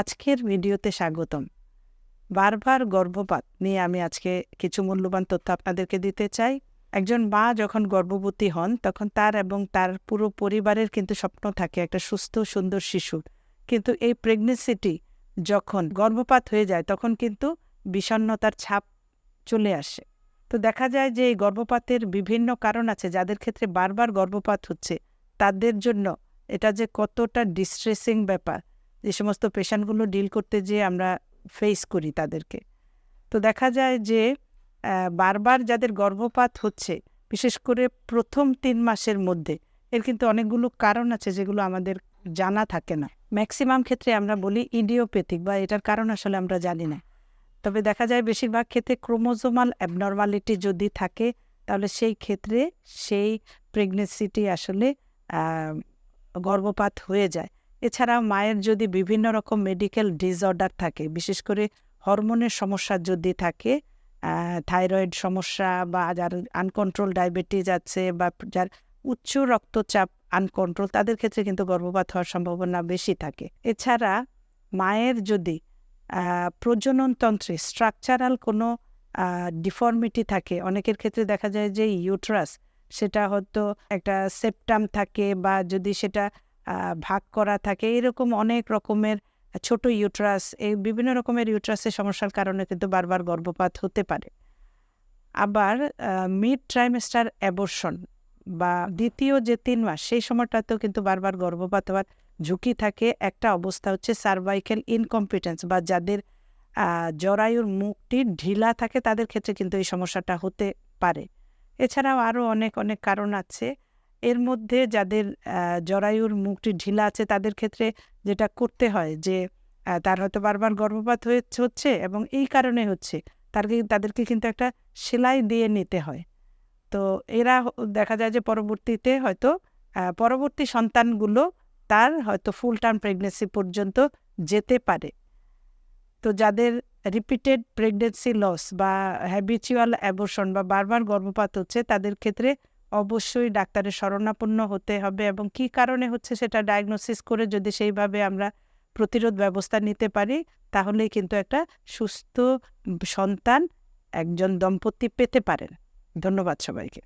আজকের ভিডিওতে স্বাগতম। বারবার গর্ভপাত নিয়ে আমি আজকে কিছু মূল্যবান তথ্য আপনাদেরকে দিতে চাই। একজন মা যখন গর্ভবতী হন, তখন তার এবং তার পুরো পরিবারের কিন্তু স্বপ্ন থাকে একটা সুস্থ, সুন্দর শিশু। কিন্তু এই প্রেগনেন্সিটি যখন গর্ভপাত হয়ে যায়, তখন কিন্তু বিষণ্ণতার ছাপ চলে আসে। তো দেখা যায় যে এই গর্ভপাতের বিভিন্ন কারণ আছে যাদের ক্ষেত্রে বারবার গর্ভপাত হচ্ছে। তাদের জন্য এটা যে কতটা ডিস্ট্রেসিং ব্যাপার যে সমস্ত পেশেন্টগুলো ডিল করতে যেয়ে আমরা ফেস করি তাদেরকে। তো দেখা যায় যে বারবার যাদের গর্ভপাত হচ্ছে, বিশেষ করে প্রথম তিন মাসের মধ্যে, এর কিন্তু অনেকগুলো কারণ আছে যেগুলো আমাদের জানা থাকে না। ম্যাক্সিমাম ক্ষেত্রে আমরা বলি ইডিওপ্যাথিক বা এটার কারণ আসলে আমরা জানি না। তবে দেখা যায় বেশিরভাগ ক্ষেত্রে ক্রোমোজোমাল অ্যাবনর্মালিটি যদি থাকে, তাহলে সেই ক্ষেত্রে সেই প্রেগনেন্সিটি আসলে গর্ভপাত হয়ে যায়। এছাড়া মায়ের যদি বিভিন্ন রকম মেডিকেল ডিসঅর্ডার থাকে, বিশেষ করে হরমোনের সমস্যা যদি থাকে থাইরয়েড সমস্যা বা যার আনকন্ট্রোল ডায়াবেটিস আছে বা যার উচ্চ রক্তচাপ আনকন্ট্রোল তাদের ক্ষেত্রে কিন্তু গর্ভপাত হওয়ার সম্ভাবনা বেশি থাকে। এছাড়া মায়ের যদি প্রজননতন্ত্রে স্ট্রাকচারাল কোনো ডিফর্মিটি থাকে, অনেকের ক্ষেত্রে দেখা যায় যে ইউট্রাস সেটা হয়তো একটা সেপ্টাম থাকে বা যদি সেটা ভাগ করা থাকে। এরকম অনেক রকমের ছোট ইউট্রাস এই বিভিন্ন রকমের ইউট্রাসের সমস্যার কারণে কিন্তু বারবার গর্ভপাত হতে পারে। আবার মিড ট্রাইমেস্টার অ্যাবর্শন বা দ্বিতীয় যে তিন মাস, সেই সময়টাতেও কিন্তু বারবার গর্ভপাত হওয়ার ঝুঁকি থাকে। একটা অবস্থা হচ্ছে সার্ভাইকেল ইনকম্পিটেন্স বা যাদের জরায়ুর মুখটি ঢিলা থাকে, তাদের ক্ষেত্রে কিন্তু এই সমস্যাটা হতে পারে। এছাড়াও আরও অনেক অনেক কারণ আছে। এর মধ্যে যাদের জরায়ুর মুখটি ঢিলা আছে তাদের ক্ষেত্রে যেটা করতে হয় যে তার হয়তো বারবার গর্ভপাত হয়ে, হচ্ছে এবং এই কারণে হচ্ছে তারকে, তাদেরকে কিন্তু একটা সেলাই দিয়ে নিতে হয়। তো এরা দেখা যায় যে পরবর্তীতে হয়তো পরবর্তী সন্তানগুলো তার হয়তো ফুল টার্ম প্রেগনেন্সি পর্যন্ত যেতে পারে। তো যাদের রিপিটেড প্রেগনেন্সি লস বা হ্যাবিচুয়াল অ্যাবর্শন বা বারবার গর্ভপাত হচ্ছে তাদের ক্ষেত্রে অবশ্যই ডাক্তারের শরণাপন্ন হতে হবে এবং কি কারণে হচ্ছে সেটা ডায়াগনোসিস করে যদি সেইভাবে আমরা প্রতিরোধ ব্যবস্থা নিতে পারি, তাহলেই কিন্তু একটা সুস্থ সন্তান একজন দম্পতি পেতে পারেন। ধন্যবাদ সবাইকে।